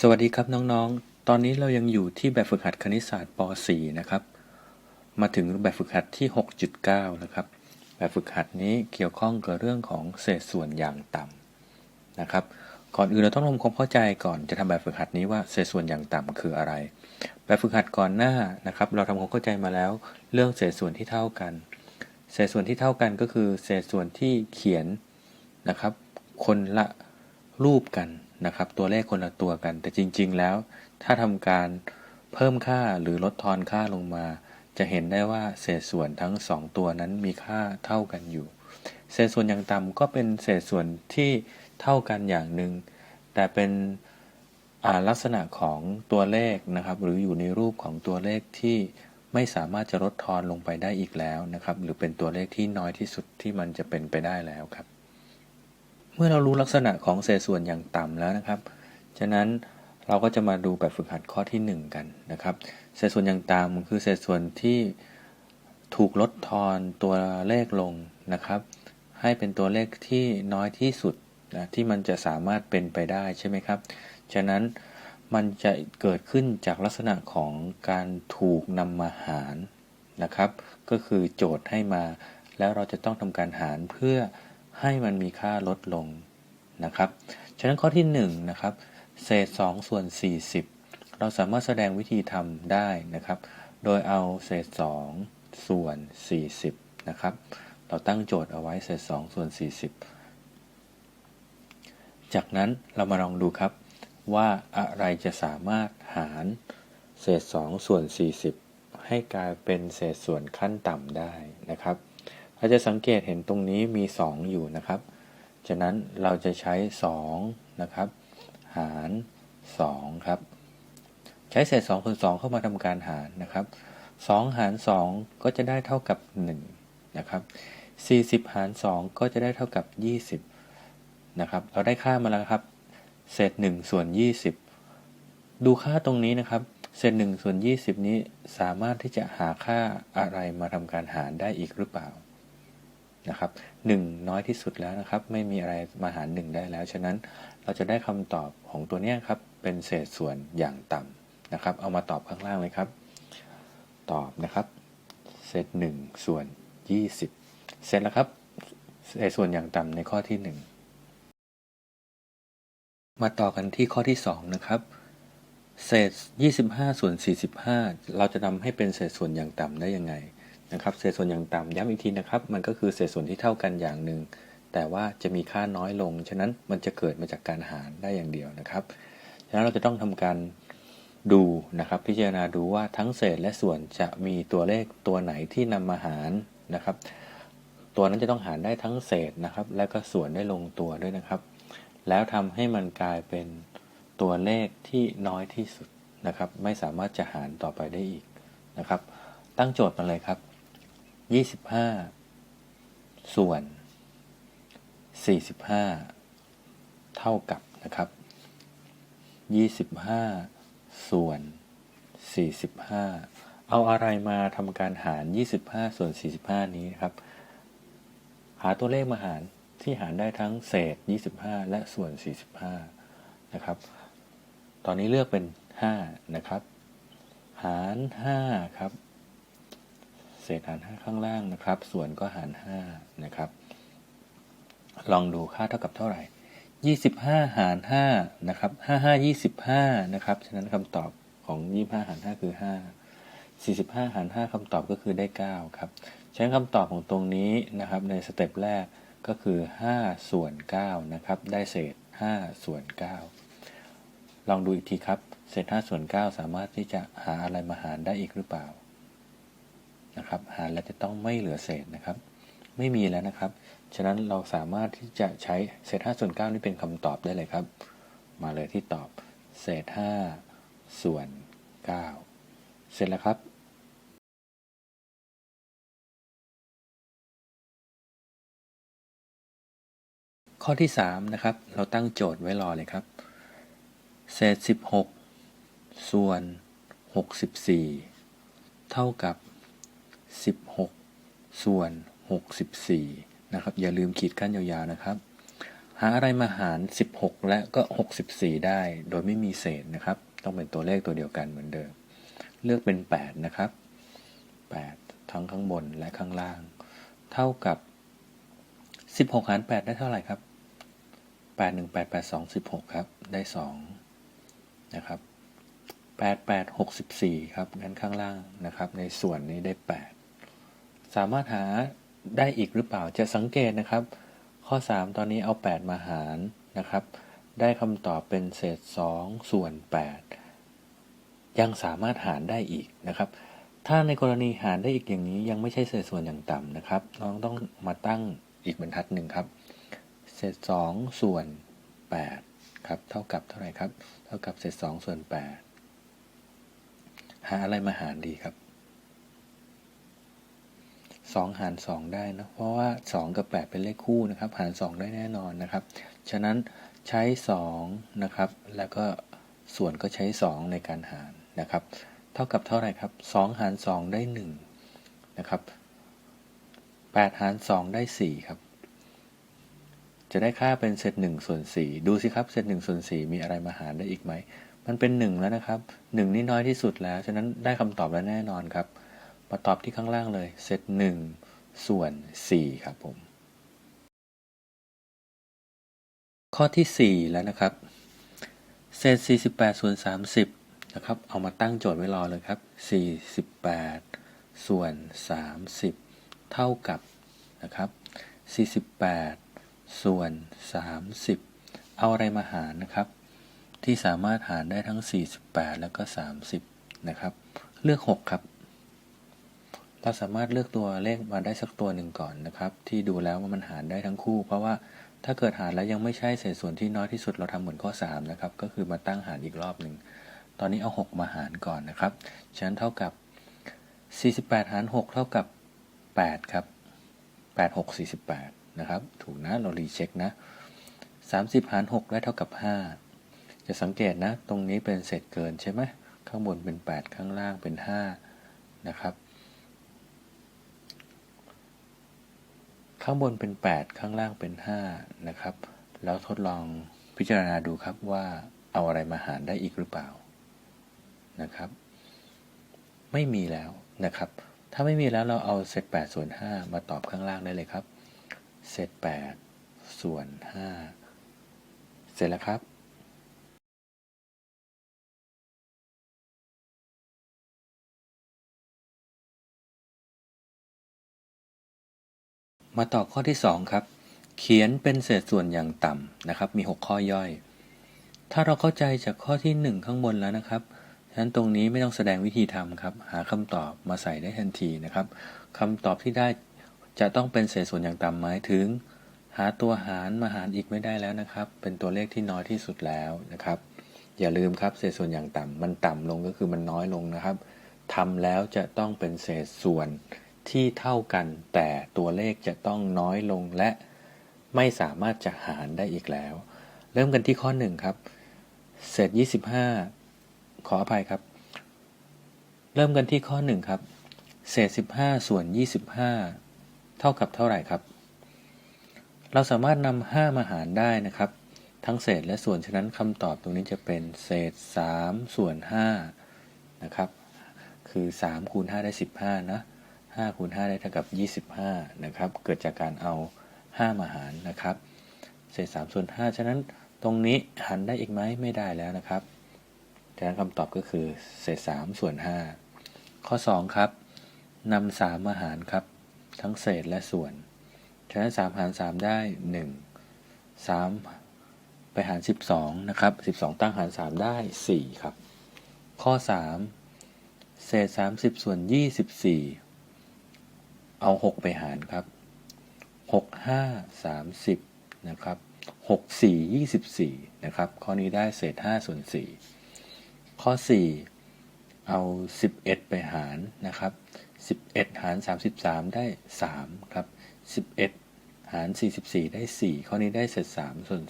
สวัสดีครับน้องๆ ตอนนี้เรายังอยู่ที่แบบฝึกหัดคณิตศาสตร์ป .4 นะครับ มาถึงแบบฝึกหัดที่ 6.9นะครับ แบบฝึกหัดนี้เกี่ยวข้องกับเรื่องของเศษส่วนอย่างต่ำนะครับ ก่อนอื่นเราต้องทำความเข้าใจก่อนจะทำแบบฝึกหัดนี้ว่าเศษส่วนอย่างต่ำคืออะไร แบบฝึกหัดก่อนหน้านะครับ เราทำความเข้าใจมาแล้ว เรื่องเศษส่วนที่เท่ากัน เศษส่วนที่เท่ากันก็คือ เศษส่วนที่เขียนนะครับ คนละรูปกัน นะครับ ตัวเลขคนละตัวกัน แต่จริง ๆ แล้ว ถ้าทำการเพิ่มค่าหรือลดทอนค่าลงมา จะเห็นได้ว่าเศษส่วนทั้ง 2 ตัวนั้นมีค่าเท่ากันอยู่ เศษส่วนอย่างต่ำก็เป็นเศษส่วนที่เท่ากันอย่างหนึ่งแต่เป็นลักษณะของตัวเลขนะครับ หรืออยู่ในรูปของตัวเลขที่ไม่สามารถจะลดทอนลงไปได้อีกแล้วนะครับ หรือเป็นตัวเลขที่น้อยที่สุดที่มันจะเป็นไปได้แล้วครับ เมื่อเรารู้ลักษณะของเศษส่วนอย่างต่ำแล้วนะครับ ฉะนั้นเราก็จะมาดูแบบฝึกหัดข้อที่ 1 กันนะครับ เศษส่วนอย่างต่ำคือเศษส่วนที่ถูกลดทอนตัวเลขลงนะครับ ให้เป็นตัวเลขที่น้อยที่สุดนะที่มันจะสามารถเป็นไปได้ใช่ไหมครับ ฉะนั้นมันจะเกิดขึ้นจากลักษณะของการถูกนำมาหารนะครับ ก็คือโจทย์ให้มา แล้วเราจะต้องทำการหารเพื่อ ให้มันมีค่าลดลงนะครับ ฉะนั้นข้อที่1นนะครับเศษ2ส่วน 40 เราสามารถแสดงวิธีทำได้นะครับ โดยเอาเศษ2ส่วน 40นะครับ เราตั้งโจทย์เอาไว้เศษ2ส่วน 40 จากนั้นเรามาลองดูครับว่าอะไรจะสามารถหารเศษ2ส่วน 40 ให้กลายเป็นเศษส่วนขั้นต่ำได้นะครับ เราจะสังเกตเห็นตรงนี้มี 2 อยู่นะครับ ฉะนั้นเราจะใช้ 2 นะครับ หาร 2 ครับ ใช้เศษ2คูณ2เข้ามาทำการหารนะครับ 2 หาร 2 ก็จะได้เท่ากับ 1 นะครับ 40 หาร 2 ก็จะได้เท่ากับ 20 นะครับ เราได้ค่ามาแล้วครับ เศษ 1 ส่วน 20 ดูค่าตรงนี้นะครับเศษ1ส่วน 20 นี้สามารถที่จะหาค่าอะไรมาทำการหารได้อีกหรือเปล่า นะครับ1น้อยที่สุดแล้วนะครับ ไม่มีอะไรมาหาร1ได้แล้ว ฉะนั้นเราจะได้คำตอบของตัวนี้ครับ เป็นเศษส่วนอย่างต่ำนะครับ เอามาตอบข้างล่างเลยครับ ตอบนะครับ เศษ1ส่วน 20 เสร็จแล้วครับ เศษส่วนอย่างต่ำในข้อที่ 1 มาต่อกันที่ข้อที่ 2 นะครับเศษ 25 ส่วน 45 เราจะทำให้เป็นเศษส่วนอย่างต่ำได้ยังไง นะครับเศษส่วนอย่างต่ำย้ำอีกทีนะครับ มันก็คือเศษส่วนที่เท่ากันอย่างหนึ่งแต่ว่าจะมีค่าน้อยลง ฉะนั้นมันจะเกิดมาจากการหารได้อย่างเดียวนะครับฉะนั้นเราจะต้องทำการดูนะครับ พิจารณาดูว่าทั้งเศษและส่วนจะมีตัวเลขตัวไหนที่นำมาหารนะครับ ตัวนั้นจะต้องหารได้ทั้งเศษนะครับ และก็ส่วนได้ลงตัวด้วยนะครับ แล้วทำให้มันกลายเป็นตัวเลขที่น้อยที่สุดนะครับ ไม่สามารถจะหารต่อไปได้อีกนะครับ ตั้งโจทย์มาเลยครับ 25ส่วน45เท่ากับนะครับ25ส่วน45เอาอะไรมาทำการหาร25ส่วน45นี้ครับ หาตัวเลขมาหารที่หารได้ทั้งเศษ 25 และส่วน 45 นะครับ ตอนนี้เลือกเป็น 5 นะครับ หาร 5 ครับ เศษหาร 5 ข้างล่างนะครับ ส่วนก็หาร 5 นะครับ ลองดูค่าเท่ากับเท่าไหร่ 25 หาร 5 นะครับ 55 25 นะครับ ฉะนั้นคำตอบของ 25 หาร 5 คือ 5 45 หาร 5คำตอบก็คือได้ 9 ครับฉะนั้คำตอบของตรงนี้นะครับ ในสเต็ปแรกก็คือ 5 ส่วน 9 นะครับ ได้เศษ 5 ส่วน 9 ลองดูอีกทีครับ เศษ 5 ส่วน 9 สามารถที่จะหาอะไรมาหารได้อีกหรือเปล่า นะครับ หารแล้วจะต้องไม่เหลือเศษนะครับ ไม่มีแล้วนะครับ ฉะนั้นเราสามารถที่จะใช้เศษ5ส่วน9นี่เป็นคำตอบได้เลยครับ มาเลยที่ตอบ เศษ5ส่วน 9 เสร็จแล้วครับข้อที่3นะครับ เราตั้งโจทย์ไว้รอเลยครับ เศษ 16 ส่วน 64 เท่ากับ 16 ส่วน 64 นะครับ อย่าลืมขีดกั้นยาวๆนะครับ หาอะไรมาหาร 16 และก็ 64 ได้โดยไม่มีเศษนะครับ ต้องเป็นตัวเลขตัวเดียวกันเหมือนเดิม เลือกเป็น 8 นะครับ 8 ทั้งข้างบนและข้างล่าง เท่ากับ 16 หาร 8 ได้เท่าไหร่ครับ 8 1 8 8 2 16 ครับ ได้ 2 นะครับ8 8 64 ครับ งั้นข้างล่างนะครับ ในส่วนนี้ได้ 8 สามารถหาได้อีกหรือเปล่าจะสังเกตนะครับ ข้อ 3 ตอนนี้เอา 8 มาหารนะครับ ได้คำตอบเป็นเศษ 2 ส่วน 8 ยังสามารถหารได้อีกนะครับ ถ้าในกรณีหารได้อีกอย่างนี้ยังไม่ใช่เศษส่วนอย่างต่ำนะครับ น้องต้องมาตั้งอีกบรรทัดหนึ่งครับ เศษ 2 ส่วน 8 ครับ เท่ากับเท่าไหร่ครับ เท่ากับเศษ 2 ส่วน 8 หาอะไรมาหารดีครับ 2 หาร 2 ได้นะเพราะว่า 2 กับ 8 เป็นเลขคู่นะครับ หาร 2 ได้แน่นอนนะครับ ฉะนั้นใช้ 2 นะครับ แล้วก็ส่วนก็ใช้ 2 ในการหารนะครับ เท่ากับเท่าไหร่ครับ 2 หาร 2 ได้ 1 นะครับ 8 หาร 2 ได้ 4 ครับ จะได้ค่าเป็นเศษ1ส่วน 4 ดูสิครับ เศษ1ส่วน 4 มีอะไรมาหารได้อีกไหม มันเป็น 1 แล้วนะครับ 1 นี่น้อยที่สุดแล้ว ฉะนั้นได้คำตอบแล้วแน่นอนครับ มาตอบที่ข้างล่างเลยเศษ1ส่วน 4 ครับผม ข้อที่ 4 แล้วนะครับ เศษ 48 ส่วน 30 นะครับ เอามาตั้งโจทย์ไว้รอเลยครับ 48 ส่วน 30 เท่ากับนะครับ 48 ส่วน 30 เอาอะไรมาหารนะครับ ที่สามารถหารได้ทั้ง 48 แล้วก็ 30 นะครับ เลือก 6 ครับ เราสามารถเลือกตัวเลขมาได้สักตัวหนึ่งก่อนนะครับ ที่ดูแล้วว่ามันหารได้ทั้งคู่ เพราะว่าถ้าเกิดหารแล้วยังไม่ใช่เศษส่วนที่น้อยที่สุดเราทำเหมือนข้อ3นะครับก็คือมาตั้งหารอีกรอบหนึ่งตอนนี้เอา 6 มาหารก่อนนะครับฉะนั้นเท่ากับ 48 หาร 6 เท่ากับ 8 ครับ 8 6 48 นะครับ ถูกนะ เรารีเช็คนะ 30 หาร 6 ได้เท่ากับ 5 จะสังเกตนะ ตรงนี้เป็นเศษเกินใช่ไหม ข้างบนเป็น 8 ข้างล่างเป็น 5 นะครับ ข้างบนเป็น 8 ข้างล่างเป็น 5 นะครับ แล้วทดลองพิจารณาดูครับว่าเอาอะไรมาหารได้อีกหรือเปล่านะครับ ไม่มีแล้วนะครับ ถ้าไม่มีแล้วเราเอาเศษ8ส่วน5มาตอบข้างล่างได้เลยครับ เศษ8ส่วน5เสร็จแล้วครับ มาต่อข้อที่ 2 ครับ เขียนเป็นเศษส่วนอย่างต่ำนะครับ มี 6 ข้อย่อย ถ้าเราเข้าใจจากข้อที่ 1 ข้างบนแล้วนะครับฉะนั้นตรงนี้ไม่ต้องแสดงวิธีทำครับ หาคำตอบมาใส่ได้ทันทีนะครับคำตอบที่ได้จะต้องเป็นเศษส่วนอย่างต่ำหมายถึง หาตัวหารมาหารอีกไม่ได้แล้วนะครับ เป็นตัวเลขที่น้อยที่สุดแล้วนะครับ อย่าลืมครับเศษส่วนอย่างต่ำมันต่ำลงก็คือมันน้อยลงนะครับทำแล้วจะต้องเป็นเศษส่วน ที่เท่ากัน แต่ตัวเลขจะต้องน้อยลงและไม่สามารถจะหารได้อีกแล้ว เริ่มกันที่ข้อ 1 ครับ เศษ 25 ขออภัยครับ เริ่มกันที่ข้อ 1 ครับ เศษ 15 ส่วน 25 เท่ากับเท่าไหร่ครับ เราสามารถนำ5มาหารได้นะครับ ทั้งเศษและส่วนฉะนั้นคำตอบตรงนี้จะเป็นเศษ 3 ส่วน5นะครับ คือ 3 คูณ 5 ได้ 15 นะ 5คูณ5ได้เท่ากับ 25 นะครับ เกิดจากการเอา 5 มาหารนะครับ เศษ3ส่วน5ฉะนั้นตรงนี้หันได้อีกไหมไม่ได้แล้วนะครับฉะนั้นคำตอบก็คือเศษ3ส่วน 5 ข้อ 2 ครับนำ3มาหารครับ ทั้งเศษและส่วน ฉะนั้น 3 หาร 3 ได้ 1 3 ไปหาร 12 นะครับ 12 ตั้งหาร 3 ได้ 4 ครับ ข้อ 3 เศษ 30 ส่วน 24 เอา 6 ไปหารครับ 6 5 30 นะครับ 6 4 24 นะครับ ข้อนี้ได้เศษ5ส่วน4ข้อ 4 เอา 11 ไปหารนะครับ 11 หาร 33 ได้ 3 ครับ 11 หาร 44 ได้ 4 ข้อนี้ได้เศษ3ส่วน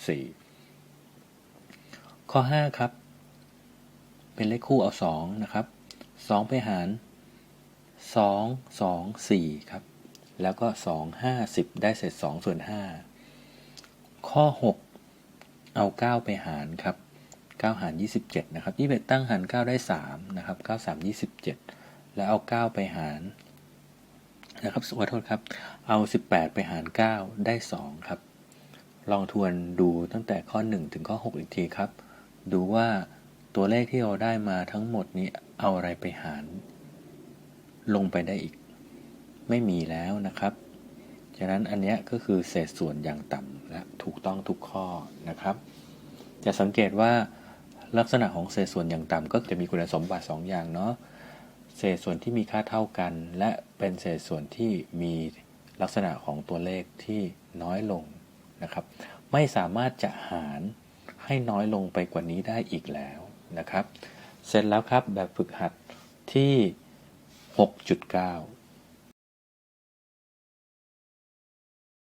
4 ข้อ 5 ครับ เป็นเลขคู่เอา 2 นะครับ 2 ไปหาร 2 2 4 ครับ แล้วก็ 2 5 10 ได้เศษ2ส่วน 5 ข้อ 6 เอา 9 ไปหารครับ 9 หาร 27 นะครับ21ตั้งหาร 9 ได้ 3 นะครับ 9 3 27 แล้วเอา 9 ไปหารนะครับขอโทษครับ เอา 18 ไปหาร 9 ได้ 2 ครับ ลองทวนดูตั้งแต่ข้อ 1 ถึงข้อ 6 อีกทีครับ ดูว่าตัวเลขที่เราได้มาทั้งหมดนี้เอาอะไรไปหาร ลงไปได้อีก ไม่มีแล้วนะครับฉะนั้นอันเนี้ยก็คือเศษส่วนอย่างต่ำและถูกต้องทุกข้อนะครับ จะสังเกตว่าลักษณะของเศษส่วนอย่างต่ำก็จะมีคุณสมบัติ 2 อย่างเนาะเศษส่วนที่มีค่าเท่ากัน และเป็นเศษส่วนที่มีลักษณะของตัวเลขที่น้อยลงนะครับ ไม่สามารถจะหารให้น้อยลงไปกว่านี้ได้อีกแล้วนะครับ เสร็จแล้วครับแบบฝึกหัดที่ 6.9